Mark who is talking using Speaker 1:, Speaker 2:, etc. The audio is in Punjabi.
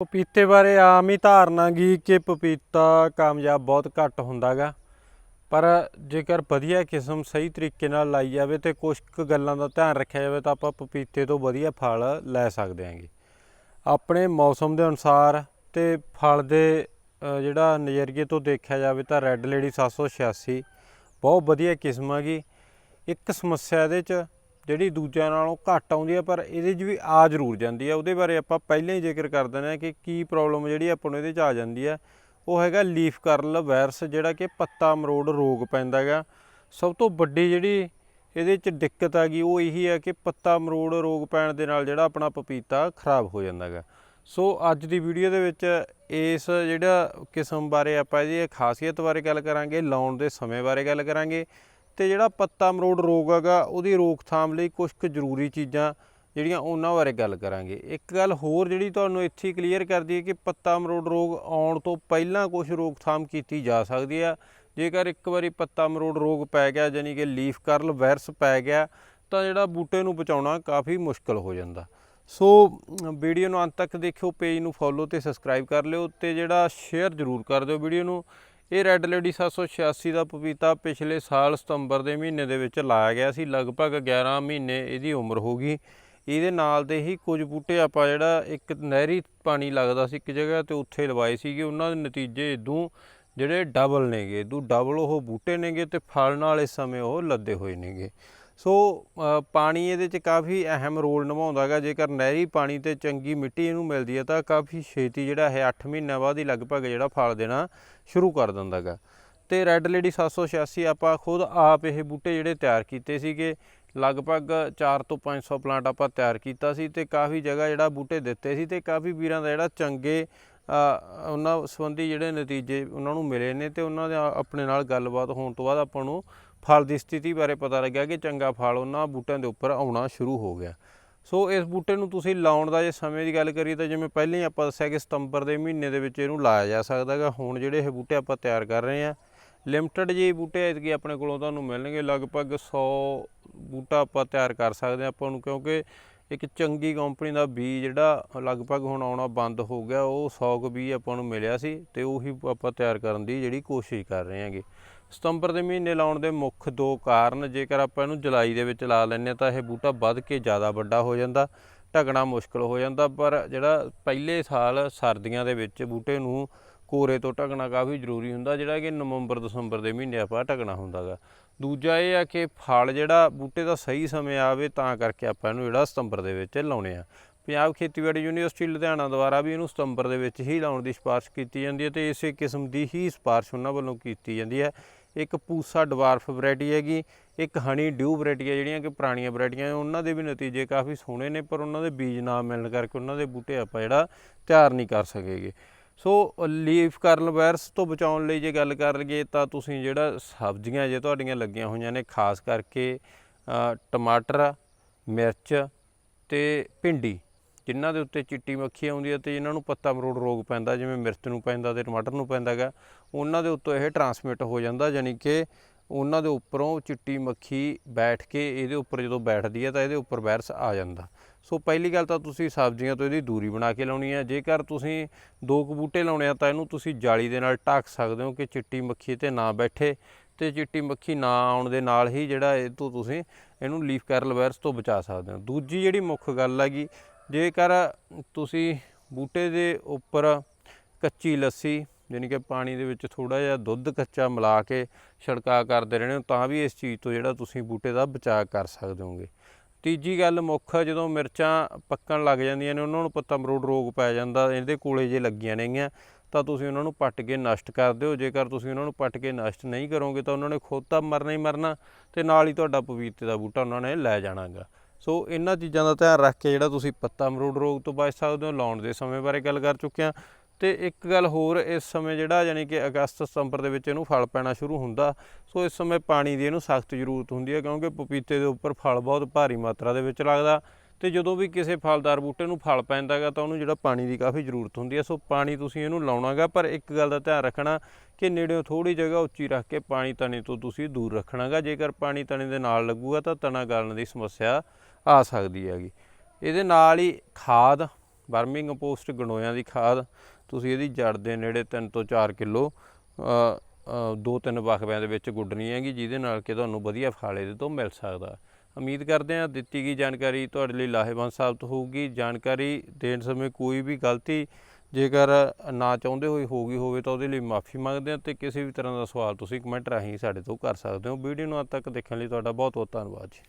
Speaker 1: ਪਪੀਤੇ ਬਾਰੇ ਆਮ ਹੀ ਧਾਰਨਾ ਗੀ ਕਿ ਪਪੀਤਾ ਕਾਮਯਾਬ ਬਹੁਤ ਘੱਟ ਹੁੰਦਾਗਾ। ਪਰ ਜੇਕਰ ਵਧੀਆ ਕਿਸਮ ਸਹੀ ਤਰੀਕੇ ਨਾਲ ਲਾਈ ਜਾਵੇ ਤੇ ਕੁਝ ਕੁ ਗੱਲਾਂ ਦਾ ਧਿਆਨ ਰੱਖਿਆ ਜਾਵੇ ਤਾਂ ਆਪਾਂ ਪਪੀਤੇ ਤੋਂ ਵਧੀਆ ਫਲ ਲੈ ਸਕਦੇ ਹਾਂਗੇ ਆਪਣੇ ਮੌਸਮ ਦੇ ਅਨੁਸਾਰ ਤੇ ਫਲ ਦੇ ਜਿਹੜਾ ਨਜ਼ਰੀਏ ਤੋਂ ਦੇਖਿਆ ਜਾਵੇ ਤਾਂ ਰੈੱਡ ਲੇਡੀ 786 ਬਹੁਤ ਵਧੀਆ ਕਿਸਮ ਹੈਗੀ ਇੱਕ ਸਮੱਸਿਆ ਇਹਦੇ 'ਚ ਜਿਹੜੀ ਦੂਜਿਆਂ ਨਾਲੋਂ ਘੱਟ ਆਉਂਦੀ ਹੈ ਪਰ ਇਹਦੇ 'ਚ ਵੀ ਆ ਜ਼ਰੂਰ ਜਾਂਦੀ ਹੈ ਉਹਦੇ ਬਾਰੇ ਆਪਾਂ ਪਹਿਲਾਂ ਹੀ ਜ਼ਿਕਰ ਕਰ ਦਿੰਦੇ ਹਾਂ ਕਿ ਕੀ ਪ੍ਰੋਬਲਮ ਜਿਹੜੀ ਆਪਾਂ ਨੂੰ ਇਹਦੇ 'ਚ ਆ ਜਾਂਦੀ ਹੈ ਉਹ ਹੈਗਾ ਲੀਫ ਕਰਲ ਵਾਇਰਸ ਜਿਹੜਾ ਕਿ ਪੱਤਾ ਮਰੋੜ ਰੋਗ ਪੈਂਦਾ ਹੈਗਾ। ਸਭ ਤੋਂ ਵੱਡੀ ਜਿਹੜੀ ਇਹਦੇ 'ਚ ਦਿੱਕਤ ਆ ਗਈ, ਉਹ ਇਹੀ ਹੈ ਕਿ ਪੱਤਾ ਮਰੋੜ ਰੋਗ ਪੈਣ ਦੇ ਨਾਲ ਜਿਹੜਾ ਆਪਣਾ ਪਪੀਤਾ ਖਰਾਬ ਹੋ ਜਾਂਦਾ ਹੈਗਾ। ਸੋ ਅੱਜ ਦੀ ਵੀਡੀਓ ਦੇ ਵਿੱਚ ਇਸ ਜਿਹੜਾ ਕਿਸਮ ਬਾਰੇ ਆਪਾਂ ਇਹਦੀ ਖਾਸੀਅਤ ਬਾਰੇ ਗੱਲ ਕਰਾਂਗੇ, ਲਾਉਣ ਦੇ ਸਮੇਂ ਬਾਰੇ ਗੱਲ ਕਰਾਂਗੇ। ਤੇ ਜਿਹੜਾ ਪੱਤਾ ਮਰੋੜ ਰੋਗ ਹੈਗਾ, ਉਹਦੀ ਰੋਕਥਾਮ ਲਈ ਕੁਝ ਕੁ ਜ਼ਰੂਰੀ ਚੀਜ਼ਾਂ ਜਿਹੜੀਆਂ ਉਹਨਾਂ ਬਾਰੇ ਗੱਲ ਕਰਾਂਗੇ। ਇੱਕ ਗੱਲ ਹੋਰ ਜਿਹੜੀ ਤੁਹਾਨੂੰ ਇੱਥੇ ਕਲੀਅਰ ਕਰ ਦਈਏ ਕਿ ਪੱਤਾ ਮਰੋੜ ਰੋਗ ਆਉਣ ਤੋਂ ਪਹਿਲਾਂ ਕੁਝ ਰੋਕਥਾਮ ਕੀਤੀ ਜਾ ਸਕਦੀ ਆ। ਜੇਕਰ ਇੱਕ ਵਾਰੀ ਪੱਤਾ ਮਰੋੜ ਰੋਗ ਪੈ ਗਿਆ ਯਾਨੀ ਕਿ ਲੀਫ ਕਰਲ ਵਾਇਰਸ ਪੈ ਗਿਆ, ਤਾਂ ਜਿਹੜਾ ਬੂਟੇ ਨੂੰ ਬਚਾਉਣਾ ਕਾਫੀ ਮੁਸ਼ਕਲ ਹੋ ਜਾਂਦਾ। ਸੋ, ਵੀਡੀਓ ਨੂੰ ਅੰਤ ਤੱਕ ਦੇਖਿਓ ਪੇਜ ਨੂੰ ਫੋਲੋ ਤੇ ਸਬਸਕ੍ਰਾਈਬ ਕਰ ਲਿਓ ਤੇ ਜਿਹੜਾ ਸ਼ੇਅਰ ਜ਼ਰੂਰ ਕਰ ਦਿਓ ਵੀਡੀਓ ਨੂੰ। ਇਹ ਰੈੱਡ ਲੇਡੀ 786 ਦਾ ਪਪੀਤਾ ਪਿਛਲੇ ਸਾਲ ਸਤੰਬਰ ਦੇ ਮਹੀਨੇ ਦੇ ਵਿੱਚ ਲਾਇਆ ਗਿਆ ਸੀ, ਲਗਭਗ 11 ਮਹੀਨੇ ਇਹਦੀ ਉਮਰ ਹੋ ਗਈ। ਇਹਦੇ ਨਾਲ ਦੇ ਹੀ ਕੁਝ ਬੂਟੇ ਆਪਾਂ ਜਿਹੜਾ ਇੱਕ ਨਹਿਰੀ ਪਾਣੀ ਲੱਗਦਾ ਸੀ ਇੱਕ ਜਗ੍ਹਾ ਤੇ ਉੱਥੇ ਲਵਾਏ ਸੀਗੇ। ਉਹਨਾਂ ਦੇ ਨਤੀਜੇ ਇਦੋਂ ਜਿਹੜੇ ਡਬਲ ਨੇਗੇ, ਇਦੋਂ ਡਬਲ ਉਹ ਬੂਟੇ ਨੇਗੇ ਤੇ ਫਲ ਨਾਲ ਇਸ ਸਮੇਂ ਉਹ ਲੱਦੇ ਹੋਏ ਨੇਗੇ। ਸੋ ਪਾਣੀ ਇਹਦੇ 'ਚ ਕਾਫੀ ਅਹਿਮ ਰੋਲ ਨਿਭਾਉਂਦਾ ਹੈਗਾ। ਜੇਕਰ ਨਹਿਰੀ ਪਾਣੀ ਤੇ ਚੰਗੀ ਮਿੱਟੀ ਇਹਨੂੰ ਮਿਲਦੀ ਹੈ, ਤਾਂ ਕਾਫੀ ਛੇਤੀ ਜਿਹੜਾ ਇਹ 8 ਮਹੀਨਿਆਂ ਬਾਅਦ ਹੀ ਲਗਭਗ ਜਿਹੜਾ ਫਲ ਦੇਣਾ ਸ਼ੁਰੂ ਕਰ ਦਿੰਦਾ ਹੈਗਾ। ਤੇ ਰੈੱਡ ਲੇਡੀ 786 ਆਪਾਂ ਖੁਦ ਆਪ ਇਹ ਬੂਟੇ ਜਿਹੜੇ ਤਿਆਰ ਕੀਤੇ ਸੀਗੇ। ਲਗਭਗ 4 ਤੋਂ 500 ਪਲਾਂਟ ਆਪਾਂ ਤਿਆਰ ਕੀਤਾ ਸੀ ਤੇ ਕਾਫੀ ਜਗ੍ਹਾ ਜਿਹੜਾ ਬੂਟੇ ਦਿੱਤੇ ਸੀ ਤੇ ਕਾਫੀ ਵੀਰਾਂ ਦਾ ਜਿਹੜਾ ਚੰਗੇ ਉਹਨਾਂ ਸੰਬੰਧੀ ਜਿਹੜੇ ਨਤੀਜੇ ਉਹਨਾਂ ਨੂੰ ਮਿਲੇ ਨੇ ਤੇ ਉਹਨਾਂ ਦੇ ਆਪਣੇ ਨਾਲ ਗੱਲਬਾਤ ਹੋਣ ਤੋਂ ਬਾਅਦ ਆਪਾਂ ਨੂੰ ਫਲ ਦੀ ਸਥਿਤੀ ਬਾਰੇ ਪਤਾ ਲੱਗਿਆ ਕਿ ਚੰਗਾ ਫਲ ਉਹਨਾਂ ਬੂਟਿਆਂ ਦੇ ਉੱਪਰ ਆਉਣਾ ਸ਼ੁਰੂ ਹੋ ਗਿਆ। ਸੋ ਇਸ ਬੂਟੇ ਨੂੰ ਤੁਸੀਂ ਲਾਉਣ ਦਾ ਜੇ ਸਮੇਂ ਦੀ ਗੱਲ ਕਰੀਏ ਤਾਂ ਜਿਵੇਂ ਪਹਿਲਾਂ ਹੀ ਆਪਾਂ ਦੱਸਿਆ ਕਿ ਸਤੰਬਰ ਦੇ ਮਹੀਨੇ ਦੇ ਵਿੱਚ ਇਹਨੂੰ ਲਾਇਆ ਜਾ ਸਕਦਾ ਹੈਗਾ। ਹੁਣ ਜਿਹੜੇ ਇਹ ਬੂਟੇ ਆਪਾਂ ਤਿਆਰ ਕਰ ਰਹੇ ਹਾਂ, ਲਿਮਟਿਡ ਜਿਹੇ ਬੂਟੇ ਐਤਕੀ ਆਪਣੇ ਕੋਲੋਂ ਤੁਹਾਨੂੰ ਮਿਲਣਗੇ। ਲਗਭਗ 100 ਬੂਟਾ ਆਪਾਂ ਤਿਆਰ ਕਰ ਸਕਦੇ ਹਾਂ ਆਪਾਂ ਨੂੰ, ਕਿਉਂਕਿ ਇੱਕ ਚੰਗੀ ਕੰਪਨੀ ਦਾ ਬੀਜ ਜਿਹੜਾ ਲਗਭਗ ਹੁਣ ਆਉਣਾ ਬੰਦ ਹੋ ਗਿਆ, ਉਹ 100 ਕੁ ਬੀਜ ਆਪਾਂ ਨੂੰ ਮਿਲਿਆ ਸੀ ਤੇ ਉਹੀ ਆਪਾਂ ਤਿਆਰ ਕਰਨ ਦੀ ਜਿਹੜੀ ਕੋਸ਼ਿਸ਼ ਕਰ ਰਹੇ ਹਾਂਗੇ। ਸਤੰਬਰ ਦੇ ਮਹੀਨੇ ਲਾਉਣ ਦੇ ਮੁੱਖ ਦੋ ਕਾਰਨ, ਜੇਕਰ ਆਪਾਂ ਇਹਨੂੰ ਜੁਲਾਈ ਦੇ ਵਿੱਚ ਲਾ ਲੈਂਦੇ ਹਾਂ ਤਾਂ ਇਹ ਬੂਟਾ ਵੱਧ ਕੇ ਜ਼ਿਆਦਾ ਵੱਡਾ ਹੋ ਜਾਂਦਾ, ਢਕਣਾ ਮੁਸ਼ਕਲ ਹੋ ਜਾਂਦਾ, ਪਰ ਜਿਹੜਾ ਪਹਿਲੇ ਸਾਲ ਸਰਦੀਆਂ ਦੇ ਵਿੱਚ ਬੂਟੇ ਨੂੰ ਕੋਰੇ ਤੋਂ ਢਕਣਾ ਕਾਫੀ ਜ਼ਰੂਰੀ ਹੁੰਦਾ, ਜਿਹੜਾ ਕਿ ਨਵੰਬਰ ਦਸੰਬਰ ਦੇ ਮਹੀਨੇ ਆਪਾਂ ਢਕਣਾ ਹੁੰਦਾਗਾ। ਦੂਜਾ ਇਹ ਆ ਕਿ ਫਲ ਜਿਹੜਾ ਬੂਟੇ ਦਾ ਸਹੀ ਸਮੇਂ ਆਵੇ, ਤਾਂ ਕਰਕੇ ਆਪਾਂ ਇਹਨੂੰ ਜਿਹੜਾ ਸਤੰਬਰ ਦੇ ਵਿੱਚ ਲਾਉਣੇ ਆ। ਪੰਜਾਬ ਖੇਤੀਬਾੜੀ ਯੂਨੀਵਰਸਿਟੀ ਲੁਧਿਆਣਾ ਦੁਆਰਾ ਵੀ ਇਹਨੂੰ ਸਤੰਬਰ ਦੇ ਵਿੱਚ ਹੀ ਲਾਉਣ ਦੀ ਸਿਫਾਰਿਸ਼ ਕੀਤੀ ਜਾਂਦੀ ਹੈ ਤੇ ਇਸੇ ਕਿਸਮ ਦੀ ਹੀ ਸਿਫਾਰਿਸ਼ ਉਹਨਾਂ ਵੱਲੋਂ ਕੀਤੀ ਜਾਂਦੀ ਹੈ। ਇੱਕ ਪੂਸਾ ਡਵਾਰਫ ਵੈਰਾਈਟੀ ਹੈਗੀ, ਇੱਕ ਹਨੀ ਡਿਊ ਵੈਰਾਈਟੀ ਹੈ ਜਿਹੜੀਆਂ ਕਿ ਪੁਰਾਣੀਆਂ ਵੈਰਾਈਟੀਆਂ, ਉਹਨਾਂ ਦੇ ਵੀ ਨਤੀਜੇ ਕਾਫੀ ਸੋਹਣੇ ਨੇ, ਪਰ ਉਹਨਾਂ ਦੇ ਬੀਜ ਨਾ ਮਿਲਣ ਕਰਕੇ ਉਹਨਾਂ ਦੇ ਬੂਟੇ ਆਪਾਂ ਜਿਹੜਾ ਤਿਆਰ ਨਹੀਂ ਕਰ ਸਕੇਗੇ। ਸੋ ਲੀਫ ਕਰਲ ਵਾਇਰਸ ਤੋਂ ਬਚਾਉਣ ਲਈ ਜੇ ਗੱਲ ਕਰ ਲਈਏ ਤਾਂ ਤੁਸੀਂ ਜਿਹੜਾ ਸਬਜ਼ੀਆਂ ਜੇ ਤੁਹਾਡੀਆਂ ਲੱਗੀਆਂ ਹੋਈਆਂ ਨੇ, ਖਾਸ ਕਰਕੇ ਟਮਾਟਰ, ਮਿਰਚ ਤੇ ਭਿੰਡੀ, ਜਿਨ੍ਹਾਂ ਦੇ ਉੱਤੇ ਚਿੱਟੀ ਮੱਖੀ ਆਉਂਦੀ ਹੈ ਤੇ ਜਿਨ੍ਹਾਂ ਨੂੰ ਪੱਤਾ ਮਰੋੜ ਰੋਗ ਪੈਂਦਾ, ਜਿਵੇਂ ਮਿਰਚ ਨੂੰ ਪੈਂਦਾ ਤੇ ਟਮਾਟਰ ਨੂੰ ਪੈਂਦਾ ਗਾ, ਉਹਨਾਂ ਦੇ ਉੱਤੋਂ ਇਹ ਟਰਾਂਸਮਿਟ ਹੋ ਜਾਂਦਾ ਯਾਨੀ ਕਿ ਉਹਨਾਂ ਦੇ ਉੱਪਰੋਂ ਚਿੱਟੀ ਮੱਖੀ ਬੈਠ ਕੇ ਇਹਦੇ ਉੱਪਰ ਜਦੋਂ ਬੈਠਦੀ ਹੈ ਤਾਂ ਇਹਦੇ ਉੱਪਰ ਵਾਇਰਸ ਆ ਜਾਂਦਾ। ਸੋ ਪਹਿਲੀ ਗੱਲ ਤਾਂ ਤੁਸੀਂ ਸਬਜ਼ੀਆਂ ਤੋਂ ਇਹਦੀ ਦੂਰੀ ਬਣਾ ਕੇ ਲਾਉਣੀ ਹੈ। ਜੇਕਰ ਤੁਸੀਂ ਦੋ ਕੁ ਬੂਟੇ ਲਾਉਣੇ ਆ, ਤਾਂ ਇਹਨੂੰ ਤੁਸੀਂ ਜਾਲੀ ਦੇ ਨਾਲ ਢੱਕ ਸਕਦੇ ਹੋ ਕਿ ਚਿੱਟੀ ਮੱਖੀ ਤੇ ਨਾ ਬੈਠੇ। ਤੇ ਚਿੱਟੀ ਮੱਖੀ ਨਾ ਆਉਣ ਦੇ ਨਾਲ ਹੀ ਜਿਹੜਾ ਇਹ ਤੋਂ ਤੁਸੀਂ ਇਹਨੂੰ ਲੀਫ ਕਰਲ ਵਾਇਰਸ ਤੋਂ ਬਚਾ ਸਕਦੇ ਹੋ। ਦੂਜੀ ਜਿਹੜੀ ਮੁੱਖ ਗੱਲ ਹੈਗੀ, ਜੇਕਰ ਤੁਸੀਂ ਬੂਟੇ ਦੇ ਉੱਪਰ ਕੱਚੀ ਲੱਸੀ, ਯਾਨੀ ਕਿ ਪਾਣੀ ਦੇ ਵਿੱਚ ਥੋੜਾ ਜਿਹਾ ਦੁੱਧ ਕੱਚਾ ਮਿਲਾ ਕੇ ਛਿੜਕਾ ਕਰਦੇ ਰਹਿੰਦੇ ਹੋ, ਤਾਂ ਵੀ ਇਸ ਚੀਜ਼ ਤੋਂ ਜਿਹੜਾ ਤੁਸੀਂ ਬੂਟੇ ਦਾ ਬਚਾਅ ਕਰ ਸਕਦੇ ਹੋਗੇ। ਤੀਜੀ ਗੱਲ ਮੁੱਖ ਜਦੋਂ ਮਿਰਚਾਂ ਪੱਕਣ ਲੱਗ ਜਾਂਦੀਆਂ ਨੇ, ਉਹਨਾਂ ਨੂੰ ਪੱਤਾ ਮਰੋੜ ਰੋਗ ਪੈ ਜਾਂਦਾ, ਇਹਦੇ ਕੋਲੇ ਜੇ ਲੱਗੀਆਂ ਨੇਗੀਆਂ ਤਾਂ ਤੁਸੀਂ ਉਹਨਾਂ ਨੂੰ ਪੱਟ ਕੇ ਨਸ਼ਟ ਕਰ ਦਿਓ। ਜੇਕਰ ਤੁਸੀਂ ਉਹਨਾਂ ਨੂੰ ਪੱਟ ਕੇ ਨਸ਼ਟ ਨਹੀਂ ਕਰੋਗੇ, ਤਾਂ ਉਹਨਾਂ ਨੇ ਖੁਦ ਤਾਂ ਮਰਨਾ ਹੀ ਮਰਨਾ, ਤੇ ਨਾਲ ਹੀ ਤੁਹਾਡਾ ਪਪੀਤੇ ਦਾ ਬੂਟਾ ਉਹਨਾਂ ਨੇ ਲੈ ਜਾਣਾਗਾ। ਸੋ ਇਹਨਾਂ ਚੀਜ਼ਾਂ ਦਾ ਧਿਆਨ ਰੱਖ ਕੇ ਜਿਹੜਾ ਤੁਸੀਂ ਪੱਤਾ ਮਰੋੜ ਰੋਗ ਤੋਂ ਬਚ ਸਕਦੇ ਹੋ, ਲਾਉਣ ਦੇ ਸਮੇਂ ਬਾਰੇ ਗੱਲ ਕਰ ਚੁੱਕੇ ਹਾਂ। ਤੇ ਇੱਕ ਗੱਲ ਹੋਰ, ਇਸ ਸਮੇਂ ਜਿਹੜਾ ਯਾਨੀ ਕਿ ਅਗਸਤ ਸਤੰਬਰ ਦੇ ਵਿੱਚ ਇਹਨੂੰ ਫਲ ਪੈਣਾ ਸ਼ੁਰੂ ਹੁੰਦਾ, ਸੋ ਇਸ ਸਮੇਂ ਪਾਣੀ ਦੀ ਇਹਨੂੰ ਸਖਤ ਜ਼ਰੂਰਤ ਹੁੰਦੀ ਹੈ, ਕਿਉਂਕਿ ਪਪੀਤੇ ਦੇ ਉੱਪਰ ਫਲ ਬਹੁਤ ਭਾਰੀ ਮਾਤਰਾ ਦੇ ਵਿੱਚ ਲੱਗਦਾ ਤੇ ਜਦੋਂ ਵੀ ਕਿਸੇ ਫਲਦਾਰ ਬੂਟੇ ਨੂੰ ਫਲ ਪੈਂਦਾ ਹੈਗਾ ਤਾਂ ਉਹਨੂੰ ਜਿਹੜਾ ਪਾਣੀ ਦੀ ਕਾਫੀ ਜ਼ਰੂਰਤ ਹੁੰਦੀ ਹੈ, ਸੋ ਪਾਣੀ ਤੁਸੀਂ ਇਹਨੂੰ ਲਾਉਣਾਗਾ, ਪਰ ਇੱਕ ਗੱਲ ਦਾ ਧਿਆਨ ਰੱਖਣਾ ਕਿ ਨੇੜਿਓਂ ਥੋੜੀ ਜਗ੍ਹਾ ਉੱਚੀ ਰੱਖ ਕੇ ਪਾਣੀ ਤਣੇ ਤੋਂ ਤੁਸੀਂ ਦੂਰ ਰੱਖਣਾਗਾ, ਜੇਕਰ ਪਾਣੀ ਤਣੇ ਦੇ ਨਾਲ ਲੱਗੂਗਾ ਤਾਂ ਤਣਾ ਗਲਣ ਦੀ ਸਮੱਸਿਆ ਆ ਸਕਦੀ ਹੈਗੀ। ਇਹਦੇ ਨਾਲ ਹੀ ਖਾਦ, ਵਰਮਿੰਗ ਕੰਪੋਸਟ ਗਣੋਇਆਂ ਦੀ ਖਾਦ ਤੁਸੀਂ ਇਹਦੀ ਜੜ ਦੇ ਨੇੜੇ 3 ਤੋਂ 4 ਕਿਲੋ ਦੋ ਤਿੰਨ ਵਕਬਿਆਂ ਦੇ ਵਿੱਚ ਗੁੱਡਣੀ ਹੈਗੀ, ਜਿਹਦੇ ਨਾਲ ਕਿ ਤੁਹਾਨੂੰ ਵਧੀਆ ਫਲ ਇਹਦੇ ਤੋਂ ਮਿਲ ਸਕਦਾ। ਉਮੀਦ ਕਰਦੇ ਹਾਂ ਦਿੱਤੀ ਗਈ ਜਾਣਕਾਰੀ ਤੁਹਾਡੇ ਲਈ ਲਾਹੇਵੰਦ ਸਾਬਤ ਹੋਊਗੀ। ਜਾਣਕਾਰੀ ਦੇਣ ਸਮੇਂ ਕੋਈ ਵੀ ਗਲਤੀ ਜੇਕਰ ਨਾ ਚਾਹੁੰਦੇ ਹੋਏ ਹੋ ਗਈ ਹੋਵੇ ਤਾਂ ਉਹਦੇ ਲਈ ਮਾਫੀ ਮੰਗਦੇ ਹਾਂ ਤੇ ਕਿਸੇ ਵੀ ਤਰ੍ਹਾਂ ਦਾ ਸਵਾਲ ਤੁਸੀਂ ਕਮੈਂਟ ਰਾਹੀਂ ਸਾਡੇ ਤੋਂ ਕਰ ਸਕਦੇ ਹੋ। ਵੀਡੀਓ ਨੂੰ ਅੰਤ ਤੱਕ ਦੇਖਣ ਲਈ ਤੁਹਾਡਾ ਬਹੁਤ ਬਹੁਤ ਧੰਨਵਾਦ ਜੀ।